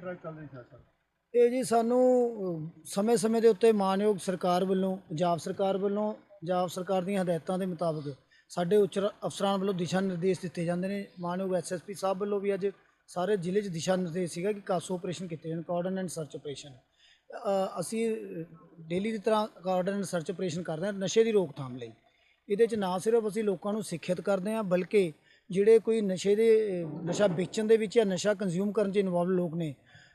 Drive ਚੱਲ ਰਹੀ ਹੈ ਸਰ ਇਹ ਜੀ ਸਾਨੂੰ ਸਮੇਂ-ਸਮੇਂ ਦੇ ਉੱਤੇ ਮਾਨਯੋਗ ਸਰਕਾਰ ਵੱਲੋਂ, ਪੰਜਾਬ ਸਰਕਾਰ ਵੱਲੋਂ, ਪੰਜਾਬ ਸਰਕਾਰ ਦੀਆਂ ਹਦਾਇਤਾਂ ਦੇ ਮੁਤਾਬਕ ਸਾਡੇ ਉੱਚ ਅਫਸਰਾਂ ਵੱਲੋਂ ਦਿਸ਼ਾ ਨਿਰਦੇਸ਼ ਦਿੱਤੇ ਜਾਂਦੇ ਨੇ। ਮਾਨਯੋਗ ਐਸਐਸਪੀ ਸਾਹਿਬ ਵੱਲੋਂ ਵੀ ਅੱਜ ਸਾਰੇ ਜ਼ਿਲ੍ਹੇ 'ਚ ਦਿਸ਼ਾ ਨਿਰਦੇਸ਼ ਸੀਗਾ ਕਿ ਕਾਸੋ ਆਪਰੇਸ਼ਨ ਕੀਤੇ ਜਾਣ, ਕਾਰਡਨ ਐਂਡ ਸਰਚ ਆਪਰੇਸ਼ਨ। ਅਸੀਂ ਡੇਲੀ ਦੀ ਤਰ੍ਹਾਂ ਕਾਰਡਨ ਐਂਡ ਸਰਚ ਆਪਰੇਸ਼ਨ ਕਰਦੇ ਹਾਂ ਨਸ਼ੇ ਦੀ ਰੋਕਥਾਮ ਲਈ। ਇਹਦੇ 'ਚ ਨਾ ਸਿਰਫ ਅਸੀਂ ਲੋਕਾਂ ਨੂੰ ਸਿੱਖਿਅਤ ਕਰਦੇ ਹਾਂ, ਬਲਕਿ ਜਿਹੜੇ ਕੋਈ ਨਸ਼ੇ ਦੇ ਨਸ਼ਾ ਵੇਚਣ ਦੇ ਵਿੱਚ ਜਾਂ ਨਸ਼ਾ ਕੰਜ਼ਿਊਮ ਕਰਨ 'ਚ ਇਨਵੋਲਵ ਲੋਕ ਨੇ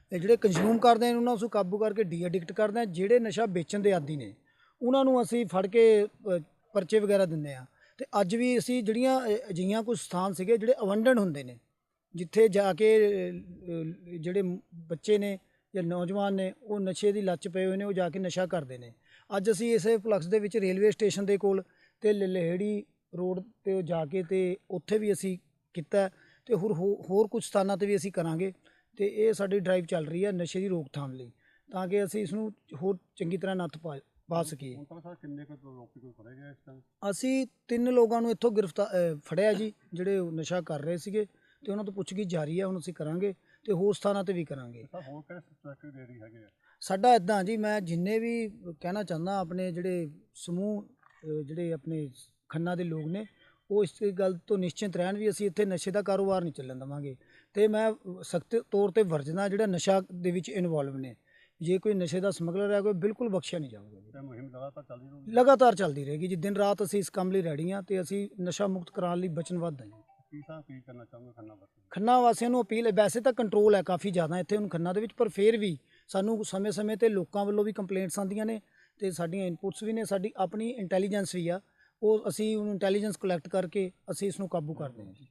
ਤੇ ਜਿਹੜੇ ਕੰਜ਼ਿਊਮ ਕਰਦੇ ਨੇ, ਉਹਨਾਂ ਨੂੰ ਕਾਬੂ ਕਰਕੇ ਡੀ ਐਡਿਕਟ ਕਰਦੇ ਹਾਂ, ਜਿਹੜੇ ਨਸ਼ਾ ਵੇਚਣ ਦੇ ਆਦੀ ਨੇ, ਉਹਨਾਂ ਨੂੰ ਅਸੀਂ ਫੜ ਕੇ ਪਰਚੇ ਵਗੈਰਾ ਦਿੰਦੇ ਆ ਤੇ ਅੱਜ ਵੀ ਅਸੀਂ ਜਿਹੜੀਆਂ ਅਜਿਹੀਆਂ ਕੁਝ ਸਥਾਨ ਸੀਗੇ, ਜਿਹੜੇ ਅਵੰਡਨ ਹੁੰਦੇ ਨੇ, ਜਿੱਥੇ ਜਾ ਕੇ ਜਿਹੜੇ ਬੱਚੇ ਨੇ ਜਾਂ ਨੌਜਵਾਨ ਨੇ, ਉਹ ਨਸ਼ੇ ਦੀ ਲੱਚ ਪਏ ਹੋਏ ਨੇ, ਉਹ ਜਾ ਕੇ ਨਸ਼ਾ ਕਰਦੇ ਨੇ। ਅੱਜ ਅਸੀਂ ਇਸੇ ਫਲਕਸ ਦੇ ਵਿੱਚ ਰੇਲਵੇ ਸਟੇਸ਼ਨ ਦੇ ਕੋਲ ਤੇ ਲਲਹੇੜੀ ਰੋਡ ਤੇ ਜਾ ਕੇ ਤੇ ਉੱਥੇ ਵੀ ਅਸੀਂ ਕੀਤਾ ਹੈ, ਤੇ ਹੋਰ ਹੋ- ਹੋਰ ਕੁਝ ਸਥਾਨਾਂ ਤੇ ਵੀ ਅਸੀਂ ਕਰਾਂਗੇ। ਤੇ ਇਹ ਸਾਡੀ ਡਰਾਈਵ ਚੱਲ ਰਹੀ ਹੈ ਨਸ਼ੇ ਦੀ ਰੋਕਥਾਮ ਲਈ ਤਾਂ ਕਿ ਅਸੀਂ ਇਸ ਨੂੰ ਹੋਰ ਚੰਗੀ ਤਰ੍ਹਾਂ ਨੱਥ ਪਾ ਪਾ ਸਕੀਏ। ਹੁਣ ਤੱਕ ਸਰ ਕਿੰਨੇ ਕੁ ਲੋਕੀ ਕੋਈ ਫੜੇ ਗਏ ਇਸ ਟਾਈਮ ਅਸੀਂ ਤਿੰਨ ਲੋਕਾਂ ਨੂੰ ਇੱਥੋਂ ਗ੍ਰਿਫਤਾਰ ਫੜਿਆ ਜੀ ਜਿਹੜੇ ਨਸ਼ਾ ਕਰ ਰਹੇ ਸੀਗੇ ਤੇ ਉਹਨਾਂ ਤੋਂ ਪੁੱਛਗਿੱਛ ਜਾਰੀ ਹੈ ਹੁਣ ਅਸੀਂ ਕਰਾਂਗੇ ਤੇ ਹੋਰ ਸਥਾਨਾਂ ਤੇ ਵੀ ਕਰਾਂਗੇ। ਸਰ ਹੋਰ ਕਿਹੜੇ ਸਬਜੈਕਟ ਦੇ ਰਹੀ ਹੈਗੇ ਆ? ਸਾਡਾ ਇਦਾਂ ਜੀ ਮੈਂ ਜਿੰਨੇ ਵੀ ਕਹਿਣਾ ਚਾਹੁੰਦਾ ਆਪਣੇ ਜਿਹੜੇ ਸਮੂਹ ਜਿਹੜੇ ਆਪਣੇ ਖੰਨਾ ਦੇ ਲੋਕ ਨੇ ਉਹ ਇਸ ਗੱਲ ਤੋਂ ਨਿਸ਼ਚਿੰਤ ਰਹਿਣ ਵੀ ਅਸੀਂ ਇੱਥੇ ਨਸ਼ੇ ਦਾ ਕਾਰੋਬਾਰ ਨਹੀਂ ਚੱਲਣ ਦੇਵਾਂਗੇ। ਤੇ ਮੈਂ ਸਖਤ ਤੌਰ ਤੇ ਵਰਜਣਾ ਜਿਹੜਾ ਨਸ਼ਾ ਦੇ ਵਿੱਚ ਇਨਵੋਲਵ ਨੇ। ਜੇ ਕੋਈ ਨਸ਼ੇ ਦਾ ਸਮਗਲਰ ਹੈ ਕੋਈ ਬਿਲਕੁਲ ਬਖਸ਼ਿਆ ਨਹੀਂ ਜਾਊਗਾ ਮੁਹਿੰਮ ਲਗਾਤਾਰ ਚੱਲਦੀ ਰਹੂਗੀ। ਲਗਾਤਾਰ ਚੱਲਦੀ ਰਹੇਗੀ ਜੀ। ਦਿਨ ਰਾਤ ਅਸੀਂ ਇਸ ਕੰਮ ਲਈ ਰੈਡੀ ਹਾਂ ਤੇ ਅਸੀਂ ਨਸ਼ਾ ਮੁਕਤ ਕਰਾਉਣ ਲਈ ਵਚਨਬੱਧ ਹਾਂ ਖੰਨਾ ਵਾਸੀਆਂ ਨੂੰ ਅਪੀਲ ਹੈ ਵੈਸੇ ਤਾਂ ਕੰਟਰੋਲ ਹੈ ਕਾਫੀ ਜ਼ਿਆਦਾ ਇੱਥੇ ਹੁਣ ਖੰਨਾ ਦੇ ਵਿੱਚ ਪਰ ਫਿਰ ਵੀ ਸਾਨੂੰ ਸਮੇਂ-ਸਮੇਂ ਤੇ ਲੋਕਾਂ ਵੱਲੋਂ ਵੀ ਕੰਪਲੇਂਟਸ ਆਉਂਦੀਆਂ ਨੇ ਤੇ ਸਾਡੀਆਂ ਇਨਪੁਟਸ ਵੀ ਨੇ ਸਾਡੀ ਆਪਣੀ ਇੰਟੈਲੀਜੈਂਸ ਵੀ ਆ। ਉਹ ਅਸੀਂ ਉਹਨੂੰ ਇੰਟੈਲੀਜੈਂਸ ਕਲੈਕਟ ਕਰਕੇ ਅਸੀਂ ਇਸ ਨੂੰ ਕਾਬੂ ਕਰਦੇ ਹਾਂ ਜੀ।